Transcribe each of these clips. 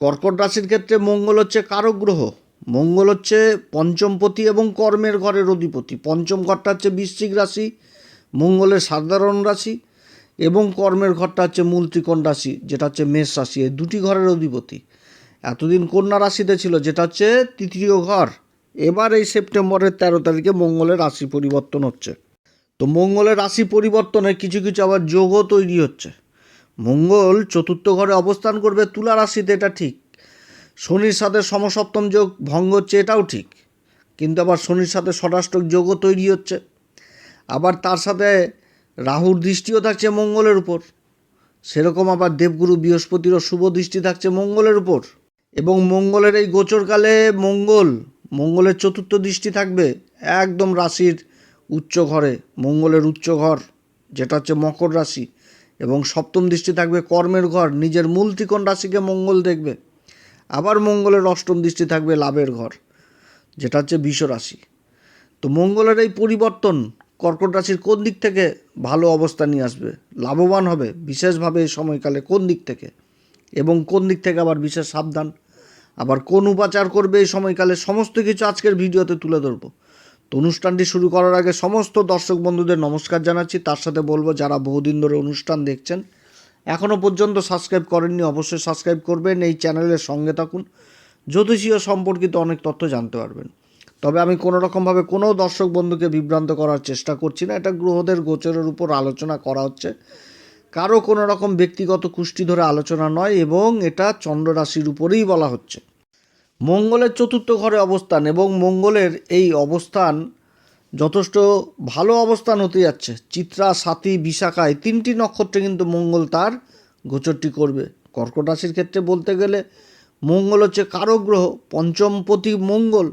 কর্কট রাশির ক্ষেত্রে মঙ্গল হচ্ছে কারক গ্রহ মঙ্গল হচ্ছে পঞ্চমপতি এবং কর্মের ঘরের অধিপতি। পঞ্চম ঘরটা হচ্ছে বৃশ্চিক রাশি, মঙ্গলের সাধারণ রাশি এবং কর্মের ঘরটা হচ্ছে মূল ত্রিকোণ রাশি, যেটা হচ্ছে মেষ রাশি। এই দুটি ঘরের অধিপতি। এতদিন কন্যা রাশিতে ছিল, যেটা হচ্ছে তৃতীয় ঘর। এবার এই সেপ্টেম্বরের তেরো তারিখে মঙ্গলের রাশি পরিবর্তন হচ্ছে। তো মঙ্গলের রাশি পরিবর্তনে কিছু কিছু আবার যোগও তৈরি হচ্ছে। মঙ্গল চতুর্থ ঘরে অবস্থান করবে তুলা রাশিতে, এটা ঠিক। শনির সাথে সমসপ্তম যোগ ভঙ্গ হচ্ছে, এটাও ঠিক। কিন্তু আবার শনির সাথে ষষ্ঠক যোগও তৈরি হচ্ছে। আবার তার সাথে রাহুর দৃষ্টিও থাকছে মঙ্গলের উপর। সেরকম আবার দেবগুরু বৃহস্পতিরও শুভ দৃষ্টি থাকছে মঙ্গলের উপর। এবং মঙ্গলের এই গোচরকালে মঙ্গল, মঙ্গলের চতুর্থ দৃষ্টি থাকবে একদম রাশির উচ্চ ঘরে, মঙ্গলের উচ্চ ঘর, যেটা হচ্ছে মকর রাশি। এবং সপ্তম দৃষ্টি থাকবে কর্মের ঘর, নিজের মূল ত্রিকোণ রাশিকে মঙ্গল দেখবে। আবার মঙ্গলের অষ্টম দৃষ্টি থাকবে লাভের ঘর, যেটা হচ্ছে বিষ রাশি। তো মঙ্গলের এই পরিবর্তন কর্কট রাশির কোন দিক থেকে ভালো অবস্থা নিয়ে আসবে? লাভবান হবে বিশেষভাবে এই সময়কালে কোন দিক থেকে? এবং কোন দিক থেকে আবার বিশেষ সাবধান? আবার কোন উপাচার করবে এই সময়কালে? সমস্ত কিছু আজকের ভিডিওতে তুলে ধরবো। তো অনুষ্ঠানটি শুরু করার আগে সমস্ত দর্শক বন্ধুদের নমস্কার জানাচ্ছি। তার সাথে বলব, যারা বহুদিন ধরে অনুষ্ঠান দেখছেন এখনও পর্যন্ত সাবস্ক্রাইব করেননি, অবশ্যই সাবস্ক্রাইব করবেন। এই চ্যানেলের সঙ্গে থাকুন, জ্যোতিষীয় সম্পর্কিত অনেক তথ্য জানতে পারবেন। তবে আমি কোনো রকমভাবে কোনো দর্শক বন্ধুকে বিভ্রান্ত করার চেষ্টা করছি না। এটা গ্রহদের গোচরের উপর আলোচনা করা হচ্ছে। কারও কোনো রকম ব্যক্তিগত কুষ্টি ধরে আলোচনা নয় এবং এটা চন্দ্র রাশির উপরেই বলা হচ্ছে। মঙ্গলের চতুর্থ ঘরে অবস্থান এবং মঙ্গলের এই অবস্থান যথেষ্ট ভালো অবস্থান হতে যাচ্ছে। চিত্রা, সাথী, বিশাখা এই তিনটি নক্ষত্রে কিন্তু মঙ্গল তার গোচরটি করবে। কর্কট রাশির ক্ষেত্রে বলতে গেলে মঙ্গল হচ্ছে কারক গ্রহ পঞ্চমপতি মঙ্গল,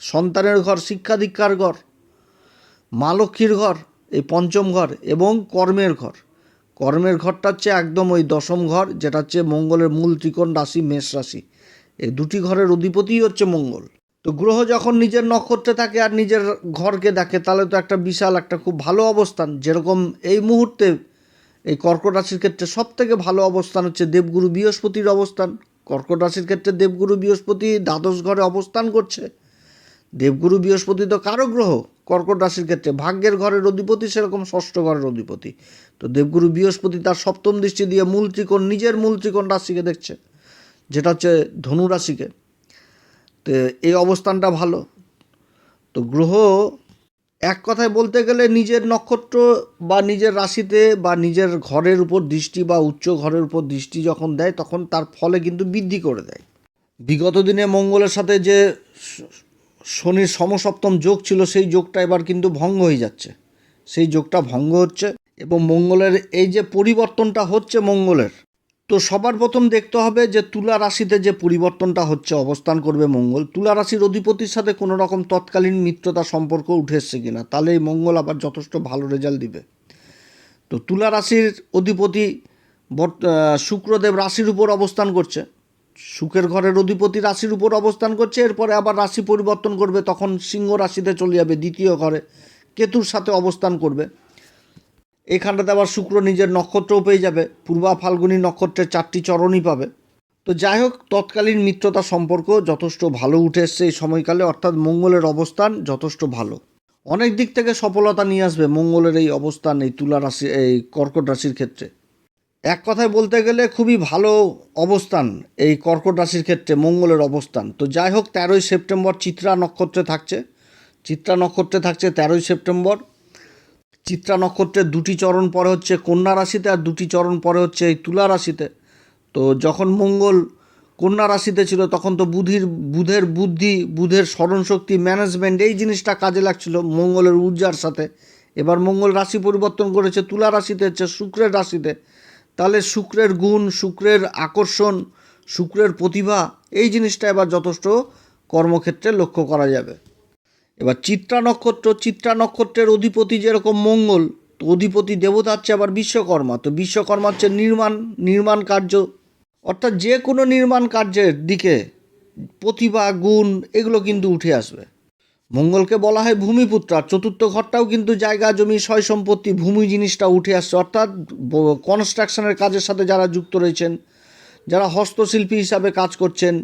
সন্তানের ঘর শিক্ষা দীক্ষার ঘর, মা লক্ষ্মীর ঘর, এই পঞ্চম ঘর এবং কর্মের ঘর। কর্মের ঘরটা হচ্ছে একদম ওই দশম ঘর, যেটা হচ্ছে মঙ্গলের মূল ত্রিকোণ রাশি, মেষ রাশি। এই দুটি ঘরের অধিপতিই হচ্ছে মঙ্গল। তো গ্রহ যখন নিজের নক্ষত্রে থাকে আর নিজের ঘরকে দেখে, তাহলে তো একটা বিশাল, একটা খুব ভালো অবস্থান। যেরকম এই মুহূর্তে এই কর্কট রাশির ক্ষেত্রে সব থেকে ভালো অবস্থান হচ্ছে দেবগুরু বৃহস্পতির অবস্থান। কর্কট রাশির ক্ষেত্রে দেবগুরু বৃহস্পতি দ্বাদশ ঘরে অবস্থান করছে। দেবগুরু বৃহস্পতি তো কারও গ্রহ? কর্কট রাশির ক্ষেত্রে ভাগ্যের ঘরের অধিপতি সেরকম ষষ্ঠ ঘরের অধিপতি। তো দেবগুরু বৃহস্পতি তার সপ্তম দৃষ্টি দিয়ে মূল ত্রিকোণ, নিজের মূল ত্রিকোণ রাশিকে দেখছে। যেটা হচ্ছে ধনু রাশিকে তো এই অবস্থানটা ভালো। তো গ্রহ এক কথায় বলতে গেলে নিজের নক্ষত্র বা নিজের রাশিতে বা নিজের ঘরের উপর দৃষ্টি বা উচ্চ ঘরের উপর দৃষ্টি যখন দেয়, তখন তার ফলে কিন্তু বৃদ্ধি করে দেয়। বিগত দিনে মঙ্গলের সাথে যে শনির সমসপ্তম যোগ ছিল, সেই যোগটা এবার কিন্তু ভঙ্গ হয়ে যাচ্ছে। সেই যোগটা ভঙ্গ হচ্ছে এবং মঙ্গলের এই যে পরিবর্তনটা হচ্ছে মঙ্গলের তো সবার প্রথম দেখতে হবে যে তুলা রাশিতে যে পরিবর্তনটা হচ্ছে, অবস্থান করবে মঙ্গল। তুলা রাশির অধিপতির সাথে কোনো রকম তৎকালীন মিত্রতা সম্পর্ক উঠে এসছে কিনা তাহলে এই মঙ্গল আবার যথেষ্ট ভালো রেজাল্ট দিবে। তো তুলা রাশির অধিপতি শুক্রদেব রাশির উপর অবস্থান করছে। সুখের ঘরের অধিপতি রাশির উপর অবস্থান করছে, এরপরে আবার রাশি পরিবর্তন করবে, তখন সিংহ রাশিতে চলে যাবে দ্বিতীয় ঘরে। কেতুর সাথে অবস্থান করবে। এখানটাতে আবার শুক্র নিজের নক্ষত্রও পেয়ে যাবে। পূর্বা ফাল্গুনী নক্ষত্রের চারটি চরণই পাবে। তো যাই হোক, তৎকালীন মিত্রতা সম্পর্ক যথেষ্ট ভালো উঠে এসছে এই সময়কালে, অর্থাৎ মঙ্গলের অবস্থান যথেষ্ট ভালো। অনেক দিক থেকে সফলতা নিয়ে আসবে মঙ্গলের এই অবস্থান, এই তুলা রাশি, এই কর্কট রাশির ক্ষেত্রে। এক কথায় বলতে গেলে খুবই ভালো অবস্থান এই কর্কট রাশির ক্ষেত্রে, মঙ্গলের অবস্থান। তো যাই হোক, তেরোই সেপ্টেম্বর চিত্রা নক্ষত্রে থাকছে। চিত্রা নক্ষত্রে থাকছে তেরোই সেপ্টেম্বর। চিত্রা নক্ষত্রের দুটি চরণ পরে হচ্ছে কন্যা রাশিতে আর দুটি চরণ পরে হচ্ছে এই তুলা রাশিতে। তো যখন মঙ্গল কন্যা রাশিতে ছিল, তখন তো বুধির, বুধের বুদ্ধি, বুধের স্মরণশক্তি ম্যানেজমেন্ট এই জিনিসটা কাজে লাগছিল মঙ্গলের ঊর্জার সাথে। এবার মঙ্গল রাশি পরিবর্তন করেছে, তুলা রাশিতে হচ্ছে শুক্রের রাশিতে। তাহলে শুক্রের গুণ, শুক্রের আকর্ষণ, শুক্রের প্রতিভা, এই জিনিসটা এবার যথেষ্ট কর্মক্ষেত্রে লক্ষ্য করা যাবে। এবার চিত্রা নক্ষত্র, চিত্রা নক্ষত্রের অধিপতি যেরকম মঙ্গল, তো অধিপতি দেবতা হচ্ছে আবার বিশ্বকর্মা, তো বিশ্বকর্মা হচ্ছে নির্মাণ নির্মাণ কার্য। অর্থাৎ যে কোনো নির্মাণ কার্যের দিকে প্রতিভা, গুণ, এগুলো কিন্তু উঠে আসবে। মঙ্গলকে বলা হয় ভূমিপুত্র, আর চতুর্থ ঘরটাও কিন্তু জায়গা, জমি, সয় সম্পত্তি, ভূমি জিনিসটা উঠে আসছে। অর্থাৎ কনস্ট্রাকশনের কাজের সাথে যারা যুক্ত রয়েছেন, যারা হস্তশিল্পী হিসাবে কাজ করছেন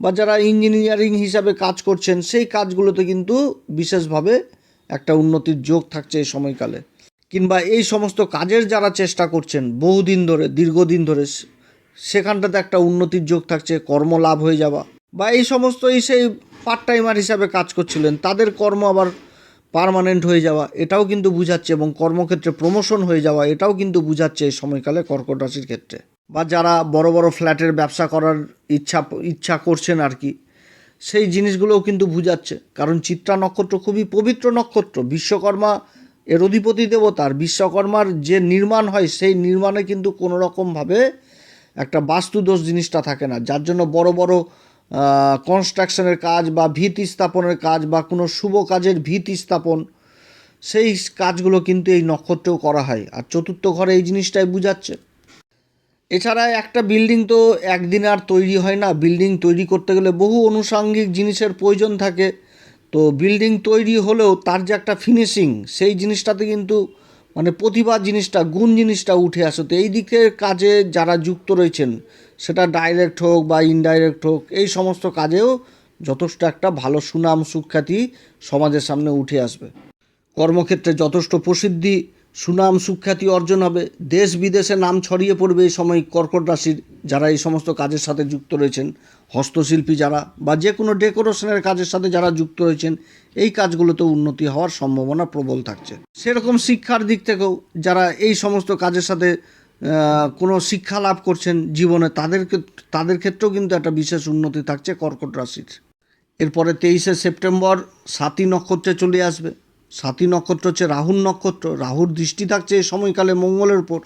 বা যারা ইঞ্জিনিয়ারিং হিসাবে কাজ করছেন, সেই কাজগুলোতে কিন্তু বিশেষভাবে একটা উন্নতির যোগ থাকছে এই সময়কালে। কিংবা এই সমস্ত কাজের যারা চেষ্টা করছেন, বহুদিন ধরে, দীর্ঘদিন ধরে সেখানটাতে একটা উন্নতির যোগ থাকছে কর্ম লাভ হয়ে যাওয়া। বা এই সমস্ত এই সেই পার্ট টাইমার হিসাবে কাজ করছিলেন, তাদের কর্ম আবার পার্মানেন্ট হয়ে যাওয়া, এটাও কিন্তু বুঝাচ্ছে এবং কর্মক্ষেত্রে প্রমোশন হয়ে যাওয়া, এটাও কিন্তু বুঝাচ্ছে এই সময়কালে কর্কট রাশির ক্ষেত্রে। বা যারা বড় বড় ফ্ল্যাটের ব্যবসা করার ইচ্ছা ইচ্ছা করছেন আর কি, সেই জিনিসগুলোও কিন্তু বুঝাচ্ছে। কারণ চিত্রা নক্ষত্র খুবই পবিত্র নক্ষত্র। বিশ্বকর্মা এর অধিপতি দেবতার। বিশ্বকর্মার যে নির্মাণ হয়, সেই নির্মাণে কিন্তু কোনো রকমভাবে একটা বাস্তুদোষ জিনিসটা থাকে না। যার জন্য বড় বড় কনস্ট্রাকশনের কাজ বা ভিত স্থাপনের কাজ বা কোনো শুভ কাজের ভিত স্থাপন, সেই কাজগুলো কিন্তু এই নক্ষত্রেও করা হয়। আর চতুর্থ ঘরে এই জিনিসটাই বুঝাচ্ছে। এছাড়া একটা বিল্ডিং তো একদিন আর তৈরি হয় না। বিল্ডিং তৈরি করতে গেলে বহু আনুষাঙ্গিক জিনিসের প্রয়োজন থাকে। তো বিল্ডিং তৈরি হলেও তার যে একটা ফিনিশিং সেই জিনিসটাতে কিন্তু মানে প্রতিভা জিনিসটা, গুণ জিনিসটা উঠে আসে। তো এই দিকের কাজে যারা যুক্ত রয়েছেন, সেটা ডাইরেক্ট হোক বা ইনডাইরেক্ট হোক, এই সমস্ত কাজেও যথেষ্ট একটা ভালো সুনাম, সুখ্যাতি সমাজের সামনে উঠে আসবে। কর্মক্ষেত্রে যথেষ্ট প্রসিদ্ধি সুনাম সুখ্যাতি অর্জন হবে। দেশ বিদেশে নাম ছড়িয়ে পড়বে এই সময় কর্কট রাশির যারা এই সমস্ত কাজের সাথে যুক্ত রয়েছেন, হস্তশিল্পী যারা বা যে কোনো ডেকোরেশনের কাজের সাথে যারা যুক্ত রয়েছেন, এই কাজগুলোতে উন্নতি হওয়ার সম্ভাবনা প্রবল থাকছে। সেরকম শিক্ষার দিক থেকেও যারা এই সমস্ত কাজের সাথে কোনো শিক্ষা লাভ করছেন জীবনে তাদেরকে তাদের ক্ষেত্রেও কিন্তু একটা বিশেষ উন্নতি থাকছে কর্কট রাশির। এরপরে তেইশে সেপ্টেম্বর সাতী নক্ষত্রে চলে আসবে। সাতী নক্ষত্র হচ্ছে রাহুর নক্ষত্র। রাহুর দৃষ্টি থাকছে এই সময়কালে মঙ্গলের উপর।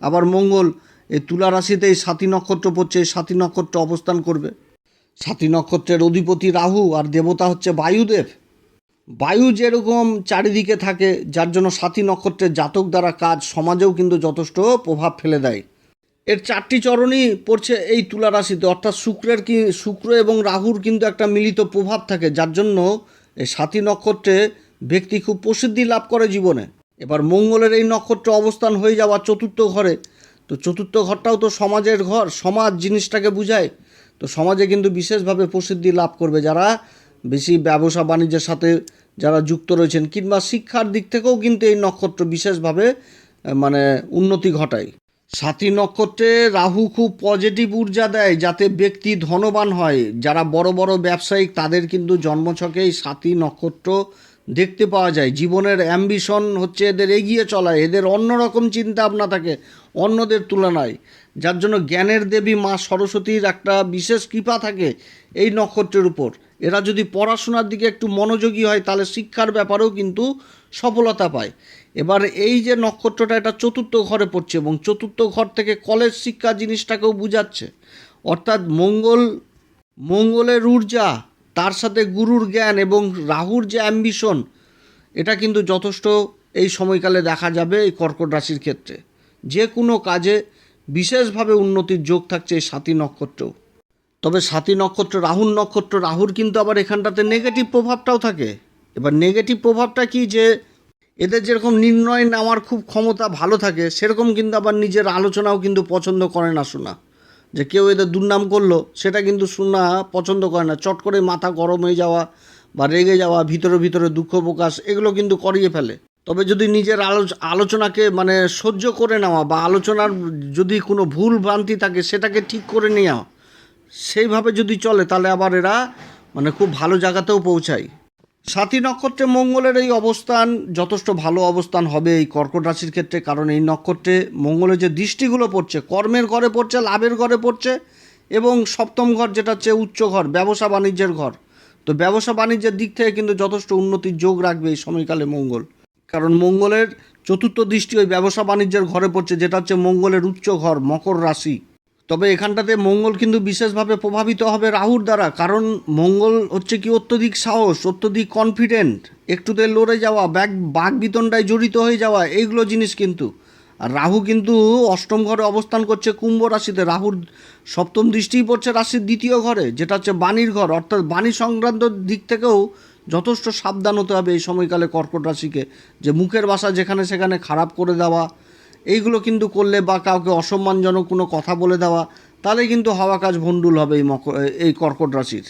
আবার মঙ্গল, এই তুলা রাশিতে এই সাতী নক্ষত্র পড়ছে এই সাতী নক্ষত্র অবস্থান করবে। সাতী নক্ষত্রের অধিপতি রাহু আর দেবতা হচ্ছে বায়ুদেব। বায়ু যেরকম চারিদিকে থাকে, যার জন্য সাথী নক্ষত্রের জাতক দ্বারা কাজ সমাজেও কিন্তু যথেষ্ট প্রভাব ফেলে দেয়। এর চারটি চরণই পড়ছে এই তুলা রাশিতে। অর্থাৎ শুক্রের কি, শুক্র এবং রাহুর কিন্তু একটা মিলিত প্রভাব থাকে, যার জন্য এই সাথী নক্ষত্রে ব্যক্তি খুব প্রসিদ্ধি লাভ করে জীবনে। এবার মঙ্গলের এই নক্ষত্র অবস্থান হয়ে যাওয়া চতুর্থ ঘরে। তো চতুর্থ ঘরটাও তো সমাজের ঘর, সমাজ জিনিসটাকে বুঝায়। তো সমাজে কিন্তু বিশেষভাবে প্রসিদ্ধি লাভ করবে যারা বেশি ব্যবসা বাণিজ্যের সাথে যারা যুক্ত রয়েছেন কিংবা শিক্ষার দিক থেকেও কিন্তু এই নক্ষত্র বিশেষভাবে মানে উন্নতি ঘটায়। সাথী নক্ষত্রে রাহু খুব পজিটিভ ঊর্জা দেয় যাতে ব্যক্তি ধনবান হয়। যারা বড় বড় ব্যবসায়িক তাদের কিন্তু জন্মছকেই সাথী নক্ষত্র দেখতে পাওয়া যায়। জীবনের অ্যাম্বিশন হচ্ছে এদের এগিয়ে চলা, এদের অন্যরকম চিন্তা ভাবনা থাকে অন্যদের তুলনায়। যার জন্য জ্ঞানের দেবী মা সরস্বতীর একটা বিশেষ কৃপা থাকে এই নক্ষত্রের উপর। এরা যদি পড়াশোনার দিকে একটু মনোযোগী হয়, তাহলে শিক্ষার ব্যাপারেও কিন্তু সফলতা পায়। এবার এই যে নক্ষত্রটা, এটা চতুর্থ ঘরে পড়ছে এবং চতুর্থ ঘর থেকে কলেজ শিক্ষা জিনিসটাকেও বুঝাচ্ছে। অর্থাৎ মঙ্গল, মঙ্গলের ঊর্জা তার সাথে গুরুর জ্ঞান এবং রাহুর যে অ্যাম্বিশন এটা কিন্তু যথেষ্ট এই সময়কালে দেখা যাবে এই কর্কট রাশির ক্ষেত্রে। যে কোনো কাজে বিশেষভাবে উন্নতির যোগ থাকছে এই সাতী নক্ষত্রেও তবে সাতী নক্ষত্র, রাহুর নক্ষত্র, রাহুর কিন্তু আবার এখানটাতে নেগেটিভ প্রভাবটাও থাকে। এবার নেগেটিভ প্রভাবটা কি যে এদের যেরকম নির্ণয় নেওয়ার খুব ক্ষমতা ভালো থাকে, সেরকম কিন্তু আবার নিজের আলোচনাও কিন্তু পছন্দ করে না শোনা যে কেউ এদের দুর্নাম করল, সেটা কিন্তু শোনা পছন্দ করে না। চট করে মাথা গরম হয়ে যাওয়া বা রেগে যাওয়া, ভিতরে ভিতরে দুঃখ প্রকাশ, এগুলো কিন্তু করিয়ে ফেলে। তবে যদি নিজের আলোচ- আলোচনাকে মানে সহ্য করে নেওয়া বা আলোচনার যদি কোনো ভুল ভ্রান্তি থাকে, সেটাকে ঠিক করে নেওয়া, সেইভাবে যদি চলে, তাহলে আবার এরা মানে খুব ভালো জায়গাতেও পৌঁছায়। সাতী নক্ষত্রে মঙ্গলের এই অবস্থান যথেষ্ট ভালো অবস্থান হবে এই কর্কট রাশির ক্ষেত্রে, কারণ এই নক্ষত্রে মঙ্গলের যে দৃষ্টিগুলো পড়ছে, কর্মের ঘরে পড়ছে, লাভের ঘরে পড়ছে এবং সপ্তম ঘর যেটা হচ্ছে উচ্চ ঘর, ব্যবসা বাণিজ্যের ঘর। তো ব্যবসা বাণিজ্যের দিক থেকে কিন্তু যথেষ্ট উন্নতির যোগ রাখবে এই সময়কালে মঙ্গল। কারণ মঙ্গলের চতুর্থ দৃষ্টি ওই ব্যবসা বাণিজ্যের ঘরে পড়ছে, যেটা হচ্ছে মঙ্গলের উচ্চ ঘর, মকর রাশি। তবে এখানটাতে মঙ্গল কিন্তু বিশেষভাবে প্রভাবিত হবে রাহুর দ্বারা, কারণ মঙ্গল হচ্ছে কি অত্যধিক সাহস, অত্যধিক কনফিডেন্ট একটুতে লড়ে যাওয়া, ব্যাগ, বাঘ বিতণ্ডায় জড়িত হয়ে যাওয়া, এইগুলো জিনিস কিন্তু। আর রাহু কিন্তু অষ্টম ঘরে অবস্থান করছে কুম্ভ রাশিতে, রাহুর সপ্তম দৃষ্টিই পড়ছে রাশির দ্বিতীয় ঘরে, যেটা হচ্ছে বাণীর ঘর, অর্থাৎ বাণী সংক্রান্ত দিক থেকেও যথেষ্ট সাবধান হতে হবে এই সময়কালে কর্কট রাশিকে, যে মুখের বাসা যেখানে সেখানে খারাপ করে দেওয়া এইগুলো কিন্তু করলে বা কাউকে অসম্মানজনক কোনো কথা বলে দেওয়া তাহলে কিন্তু হাওয়া কাজ ভণ্ডুল হবে এই মক, এই কর্কট রাশির।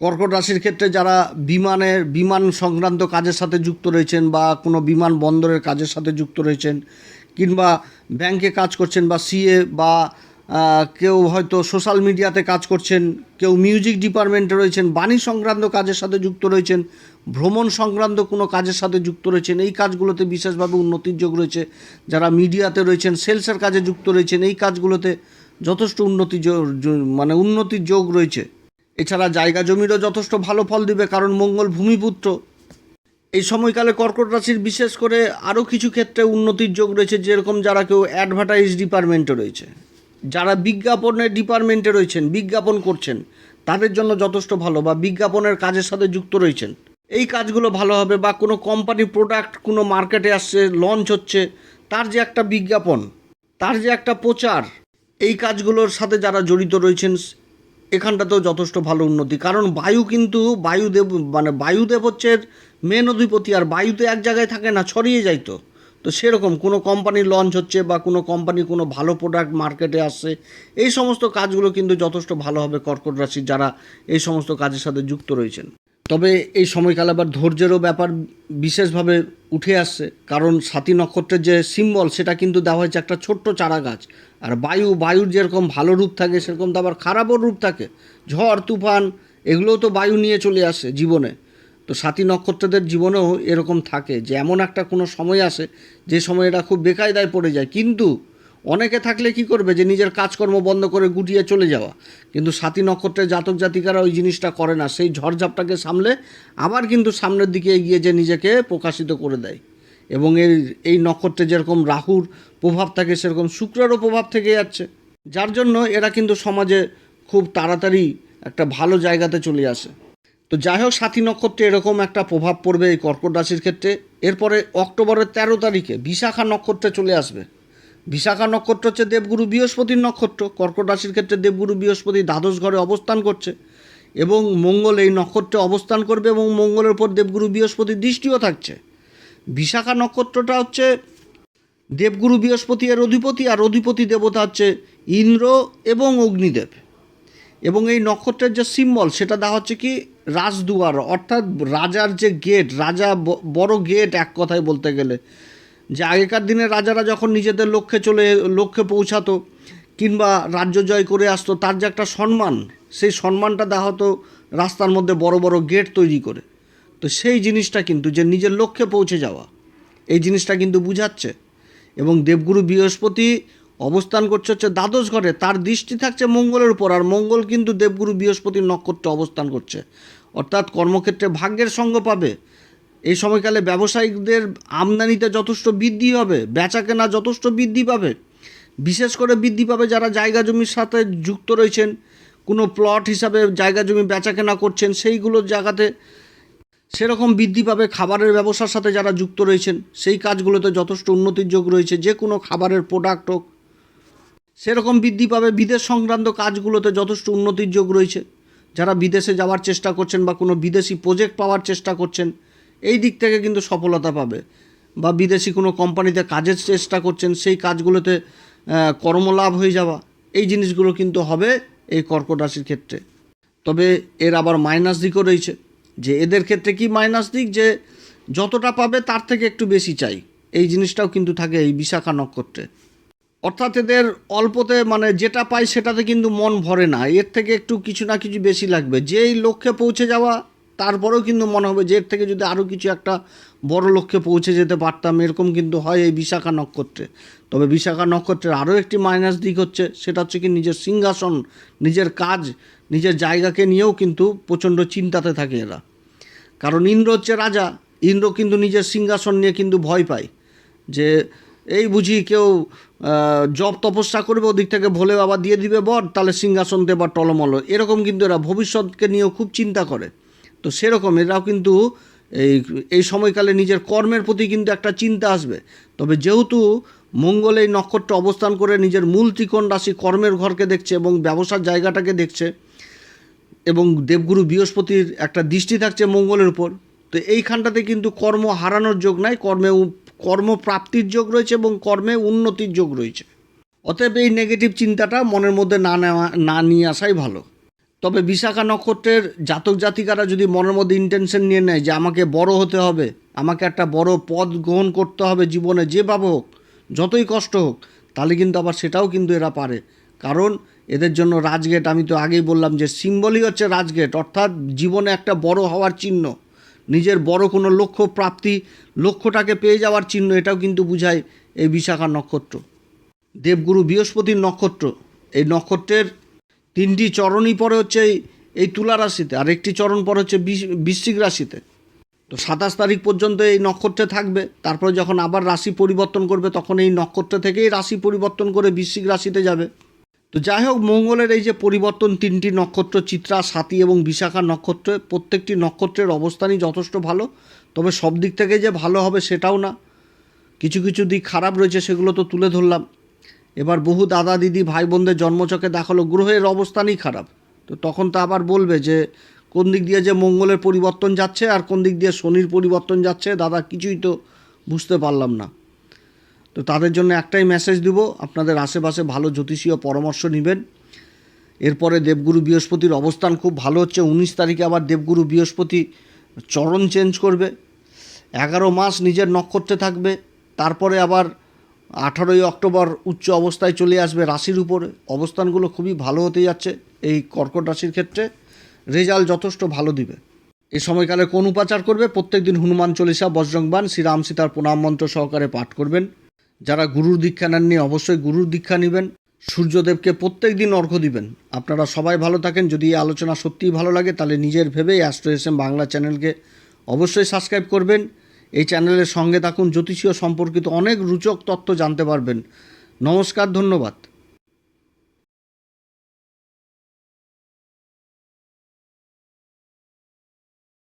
কর্কট রাশির ক্ষেত্রে যারা বিমানের, বিমান সংক্রান্ত কাজের সাথে যুক্ত রয়েছেন বা কোনো বিমান বন্দরের কাজের সাথে যুক্ত রয়েছেন, কিংবা ব্যাংকে কাজ করছেন বা সিএ বা কেউ হয়তো সোশ্যাল মিডিয়াতে কাজ করছেন, কেউ মিউজিক ডিপার্টমেন্টে রয়েছেন, বাণী সংক্রান্ত কাজের সাথে যুক্ত রয়েছেন, ভ্রমণ সংক্রান্ত কোনো কাজের সাথে যুক্ত রয়েছেন, এই কাজগুলোতে বিশেষভাবে উন্নতির যোগ রয়েছে। যারা মিডিয়াতে রয়েছেন, সেলসের কাজে যুক্ত রয়েছেন, এই কাজগুলোতে যথেষ্ট উন্নতি মানে উন্নতির যোগ রয়েছে। এছাড়া জায়গা জমিরও যথেষ্ট ভালো ফল দিবে, কারণ মঙ্গল ভূমিপুত্র। এই সময়কালে কর্কট রাশির বিশেষ করে আরও কিছু ক্ষেত্রে উন্নতির যোগ রয়েছে, যেরকম যারা কেউ অ্যাডভার্টাইজ ডিপার্টমেন্টে রয়েছে। যারা বিজ্ঞাপনের ডিপার্টমেন্টে রয়েছেন, বিজ্ঞাপন করছেন, তাদের জন্য যথেষ্ট ভালো বা বিজ্ঞাপনের কাজের সাথে যুক্ত রয়েছেন। এই কাজগুলো ভালো হবে বা কোনো কোম্পানি প্রোডাক্ট কোনো মার্কেটে আসছে লঞ্চ হচ্ছে, তার যে একটা বিজ্ঞাপন, তার যে একটা প্রচার, এই কাজগুলোর সাথে যারা জড়িত রয়েছেন, এখানটাতেও যথেষ্ট ভালো উন্নতি। কারণ বায়ু কিন্তু, বায়ুদেব মানে বায়ুদেব হচ্ছে মেন অধিপতি, আর বায়ুতে এক জায়গায় থাকে না, ছড়িয়ে যায় তো সেরকম কোনো কোম্পানি লঞ্চ হচ্ছে বা কোনো কোম্পানি কোনো ভালো প্রোডাক্ট মার্কেটে আসছে, এই সমস্ত কাজগুলো কিন্তু যথেষ্ট ভালো হবে কর্কট রাশির যারা এই সমস্ত কাজের সাথে যুক্ত রয়েছেন। তবে এই সময়কালে আবার ধৈর্যেরও ব্যাপার বিশেষভাবে উঠে আসছে, কারণ সাতী নক্ষত্রের যে সিম্বল সেটা কিন্তু দেওয়া হয়েছে একটা ছোট্ট চারা গাছ আর বায়ু, বায়ুর যেরকম ভালো রূপ থাকে, সেরকম তো আবার খারাপও রূপ থাকে। ঝড়, তুফান, এগুলোও তো বায়ু নিয়ে চলে আসে জীবনে। তো সাতী নক্ষত্রদের জীবনেও এরকম থাকে যে এমন একটা কোনো সময় আসে যে সময় এরা খুব বেকায়দায় পড়ে যায়। কিন্তু অনেকে থাকলে কি করবে যে নিজের কাজকর্ম বন্ধ করে গুটিয়ে চলে যাওয়া। কিন্তু সাতী নক্ষত্রের জাতক জাতিকারা ওই জিনিসটা করে না। সেই ঝড়ঝাপটাকে সামলে আবার কিন্তু সামনের দিকে এগিয়ে যে নিজেকে প্রকাশিত করে দেয়। এবং এই এই নক্ষত্রে যেরকম রাহুর প্রভাব থাকে, সেরকম শুক্রেরও প্রভাব থেকে যাচ্ছে। যার জন্য এরা কিন্তু সমাজে খুব তাড়াতাড়ি একটা ভালো জায়গাতে চলে আসে। তো যাই হোক সাথী নক্ষত্রে এরকম একটা প্রভাব পড়বে এই কর্কট রাশির ক্ষেত্রে। এরপরে অক্টোবরের তেরো তারিখে বিশাখা নক্ষত্রে চলে আসবে। বিশাখা নক্ষত্র হচ্ছে দেবগুরু বৃহস্পতির নক্ষত্র। কর্কট রাশির ক্ষেত্রে দেবগুরু বৃহস্পতি দ্বাদশ ঘরে অবস্থান করছে এবং মঙ্গল এই নক্ষত্রে অবস্থান করবে এবং মঙ্গলের উপর দেবগুরু বৃহস্পতির দৃষ্টিও থাকছে। বিশাখা নক্ষত্রটা হচ্ছে দেবগুরু বৃহস্পতি এর অধিপতি, আর অধিপতি দেবতা হচ্ছে ইন্দ্র এবং অগ্নিদেব। এবং এই নক্ষত্রের যে সিম্বল সেটা দেওয়া হচ্ছে কি রাজদুয়ার, অর্থাৎ রাজার যে গেট রাজা বড় গেট এক কথায় বলতে গেলে। যে আগেকার দিনে রাজারা যখন নিজেদের লক্ষ্যে চলে, লক্ষ্যে পৌঁছাতো কিংবা রাজ্য জয় করে আসতো, তার যে একটা সম্মান, সেই সম্মানটা দেওয়া হতো রাস্তার মধ্যে বড় বড় গেট তৈরি করে। তো সেই জিনিসটা কিন্তু, যে নিজের লক্ষ্যে পৌঁছে যাওয়া, এই জিনিসটা কিন্তু বুঝাচ্ছে। এবং দেবগুরু বৃহস্পতি অবস্থান করছে হচ্ছে দ্বাদশ ঘরে। তার দৃষ্টি থাকছে মঙ্গলের উপর, আর মঙ্গল কিন্তু দেবগুরু বৃহস্পতির নক্ষত্রে অবস্থান করছে। অর্থাৎ কর্মক্ষেত্রে ভাগ্যের সঙ্গ পাবে। এই সময়কালে ব্যবসায়িকদের আমদানিতে যথেষ্ট বৃদ্ধি হবে, বেচা কেনা যথেষ্ট বৃদ্ধি পাবে। বিশেষ করে বৃদ্ধি পাবে যারা জায়গা জমির সাথে যুক্ত রয়েছেন। কোনো প্লট হিসাবে জায়গা জমি বেচা কেনা করছেন সেইগুলোর জায়গাতে সেরকম বৃদ্ধি পাবে। খাবারের ব্যবসার সাথে যারা যুক্ত রয়েছেন, সেই কাজগুলোতে যথেষ্ট উন্নতির যোগ রয়েছে। যে কোনো খাবারের প্রোডাক্ট হোক সেরকম বৃদ্ধি পাবে। বিদেশ সংক্রান্ত কাজগুলোতে যথেষ্ট উন্নতির যোগ রয়েছে। যারা বিদেশে যাওয়ার চেষ্টা করছেন বা কোনো বিদেশি প্রজেক্ট পাওয়ার চেষ্টা করছেন, এই দিক থেকে কিন্তু সফলতা পাবে। বা বিদেশি কোনো কোম্পানিতে কাজের চেষ্টা করছেন, সেই কাজগুলোতে কর্মলাভ হয়ে যাওয়া, এই জিনিসগুলো কিন্তু হবে এই কর্কট রাশির ক্ষেত্রে। তবে এর আবার মাইনাস দিকও রয়েছে। যে এদের ক্ষেত্রে কি মাইনাস দিক? যে যতটা পাবে তার থেকে একটু বেশি চাই। এই জিনিসটাও কিন্তু থাকে এই বিশাখা নক্ষত্রে। অর্থাৎ এদের অল্পতে মানে যেটা পায় সেটাতে কিন্তু মন ভরে না। এর থেকে একটু কিছু না কিছু বেশি লাগবে। যেই লক্ষ্যে পৌঁছে যাওয়া, তারপরেও কিন্তু মনে হবে যে এর থেকে যদি আরও কিছু একটা বড় লক্ষ্যে পৌঁছে যেতে পারতাম, এরকম কিন্তু হয় এই বিশাখা নক্ষত্রে। তবে বিশাখা নক্ষত্রের আরও একটি মাইনাস দিক হচ্ছে, সেটা হচ্ছে কি নিজের সিংহাসন, নিজের কাজ, নিজের জায়গাকে নিয়েও কিন্তু প্রচণ্ড চিন্তাতে থাকে এরা। কারণ ইন্দ্র হচ্ছে রাজা, ইন্দ্র কিন্তু নিজের সিংহাসন নিয়ে কিন্তু ভয় পায়। যে এই বুঝি কেউ জপ তপস্যা করবে, ওদিক থেকে ভোলে বাবা দিয়ে দিবে বর, তাহলে সিংহাসন দেবার টলমল এরকম কিন্তু এরা ভবিষ্যৎকে নিয়েও খুব চিন্তা করে। তো সেরকম এরাও কিন্তু এই এই সময়কালে নিজের কর্মের প্রতি কিন্তু একটা চিন্তা আসবে। তবে যেহেতু মঙ্গল এই নক্ষত্র অবস্থান করে নিজের মূল ত্রিকোণ রাশি কর্মের ঘরকে দেখছে এবং ব্যবসার জায়গাটাকে দেখছে, এবং দেবগুরু বৃহস্পতির একটা দৃষ্টি থাকছে মঙ্গলের উপর, তো এইখানটাতে কিন্তু কর্ম হারানোর যোগ নাই কর্মে কর্মপ্রাপ্তির যোগ রয়েছে এবং কর্মে উন্নতির যোগ রয়েছে। অতএব এই নেগেটিভ চিন্তাটা মনের মধ্যে না নেওয়া না নিয়ে আসাই ভালো। তবে বিশাখা নক্ষত্রের জাতক জাতিকারা যদি মনের মধ্যে ইন্টেনশন নিয়ে নেয় যে আমাকে বড় হতে হবে, আমাকে একটা বড় পদ গ্রহণ করতে হবে জীবনে যেভাবে হোক, যতই কষ্ট হোক, তাহলে কিন্তু আবার সেটাও কিন্তু এরা পারে। কারণ এদের জন্য রাজগেট আমি তো আগেই বললাম যে সিম্বলই হচ্ছে রাজগেট অর্থাৎ জীবনে একটা বড় হওয়ার চিহ্ন। নিজের বড় কোনো লক্ষ্য প্রাপ্তি, লক্ষ্যটাকে পেয়ে যাওয়ার চিহ্ন এটাও কিন্তু বুঝায় এই বিশাখা নক্ষত্র। দেবগুরু বৃহস্পতির নক্ষত্র। এই নক্ষত্রের তিনটি চরণই পরে হচ্ছে এই এই তুলা রাশিতে, আর একটি চরণ পরে হচ্ছে বৃশ্চিক রাশিতে। তো সাতাশ তারিখ পর্যন্ত এই নক্ষত্রে থাকবে, তারপরে যখন আবার রাশি পরিবর্তন করবে, তখন এই নক্ষত্র থেকেই রাশি পরিবর্তন করে বৃশ্চিক রাশিতে যাবে। তো যাই হোক, মঙ্গলের এই যে পরিবর্তন, তিনটি নক্ষত্র, চিত্রা সাথী এবং বিশাখা নক্ষত্রে, প্রত্যেকটি নক্ষত্রের অবস্থানই যথেষ্ট ভালো। তবে সব দিক থেকে যে ভালো হবে সেটাও না। কিছু কিছু দিক খারাপ রয়েছে সেগুলো তো তুলে ধরলাম। এবার বহু দাদা, দিদি ভাই বোনদের জন্মচকে দেখাল, গ্রহের অবস্থানই খারাপ। তো তখন তো আবার বলবে যে, কোন দিক দিয়ে যে মঙ্গলের পরিবর্তন যাচ্ছে আর কোন দিক দিয়ে শনির পরিবর্তন যাচ্ছে, দাদা কিছুই তো বুঝতে পারলাম না। তো তাদের জন্য একটাই মেসেজ দিব, আপনাদের আশেপাশে ভালো জ্যোতিষীয় পরামর্শ নেবেন। এরপরে দেবগুরু বৃহস্পতির অবস্থান খুব ভালো হচ্ছে, উনিশ তারিখে আবার দেবগুরু বৃহস্পতি চরণ চেঞ্জ করবে। এগারো মাস নিজের নক্ষত্রে থাকবে, তারপরে আবার আঠারোই অক্টোবর উচ্চ অবস্থায় চলে আসবে রাশির উপরে। অবস্থানগুলো খুবই ভালো হতে যাচ্ছে এই কর্কট রাশির ক্ষেত্রে। রেজাল্ট যথেষ্ট ভালো দিবে। এই সময়কালে কোন উপাচার করবে? প্রত্যেকদিন হনুমান চল্লিশা বজরংবান শ্রীরাম সীতার প্রণাম মন্ত্র সহকারে পাঠ করবেন। যারা গুরুর দীক্ষা নেননি, অবশ্যই গুরুর দীক্ষা নেবেন। সূর্যদেবকে প্রত্যেক দিন অর্ঘ্য দিবেন। আপনারা সবাই ভালো থাকেন। যদি এই আলোচনা সত্যিই ভালো লাগে, তাহলে নিজের ভেবেই অ্যাস্ট্রো এস এম বাংলা চ্যানেলকে অবশ্যই সাবস্ক্রাইব করবেন। এই চ্যানেলের সঙ্গে থাকুন। জ্যোতিষীয় সম্পর্কিত অনেক রুচক তথ্য জানতে পারবেন। নমস্কার, ধন্যবাদ।